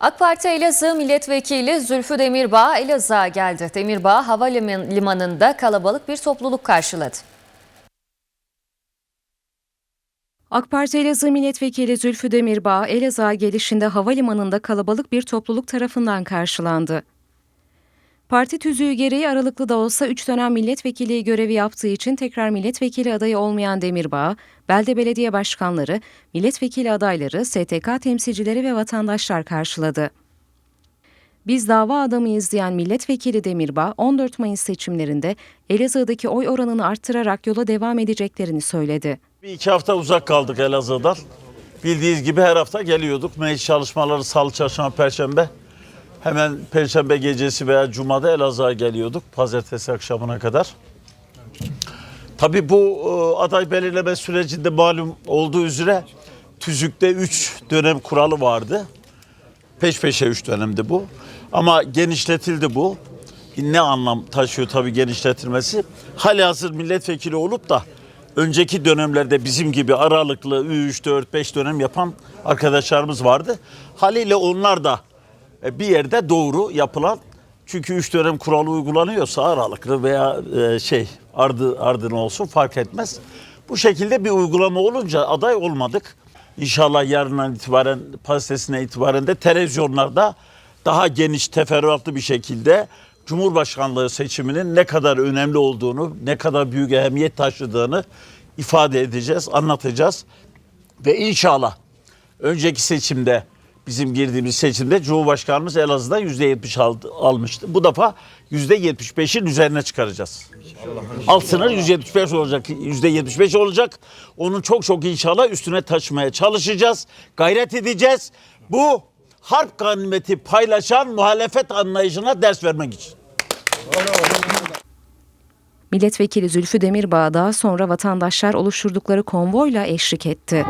AK Parti Elazığ Milletvekili Zülfü Demirbağ Elazığ'a geldi. Demirbağ havalimanında kalabalık bir topluluk karşıladı. AK Parti Elazığ Milletvekili Zülfü Demirbağ, Elazığ'a gelişinde havalimanında kalabalık bir topluluk tarafından karşılandı. Parti tüzüğü gereği aralıklı da olsa 3 dönem milletvekili görevi yaptığı için tekrar milletvekili adayı olmayan Demirbağ, belde belediye başkanları, milletvekili adayları, STK temsilcileri ve vatandaşlar karşıladı. Biz dava adamıyız diyen milletvekili Demirbağ, 14 Mayıs seçimlerinde Elazığ'daki oy oranını arttırarak yola devam edeceklerini söyledi. Bir iki hafta uzak kaldık Elazığ'dan. Bildiğiniz gibi her hafta geliyorduk. Meclis çalışmaları salı, çarşamba, perşembe. Hemen perşembe gecesi veya cumada Elazığ'a geliyorduk. Pazartesi akşamına kadar. Tabii bu e, aday belirleme sürecinde malum olduğu üzere tüzükte 3 dönem kuralı vardı. Peş peşe 3 dönemdi bu. Ama genişletildi bu. Ne anlam taşıyor tabii genişletilmesi? Hali hazır milletvekili olup da önceki dönemlerde bizim gibi aralıklı 3, 4, 5 dönem yapan arkadaşlarımız vardı. Haliyle onlar da bir yerde doğru yapılan çünkü 3 dönem kuralı uygulanıyorsa aralıklı veya e, şey ardı ardına olsun fark etmez. Bu şekilde bir uygulama olunca aday olmadık. İnşallah yarından itibaren, pazartesine itibaren de televizyonlarda daha geniş, teferruatlı bir şekilde Cumhurbaşkanlığı seçiminin ne kadar önemli olduğunu, ne kadar büyük ehemmiyet taşıdığını ifade edeceğiz, anlatacağız. Ve inşallah önceki seçimde bizim girdiğimiz seçimde Cumhurbaşkanımız Elazığ'dan %70 aldı, almıştı. Bu defa %75'in üzerine çıkaracağız. Alt sınır 175 olacak, %75 olacak. Onun çok çok inşallah üstüne taşımaya çalışacağız. Gayret edeceğiz. Bu harp ganimeti paylaşan muhalefet anlayışına ders vermek için. Milletvekili Zülfü Demirbağ daha sonra vatandaşlar oluşturdukları konvoyla eşlik etti.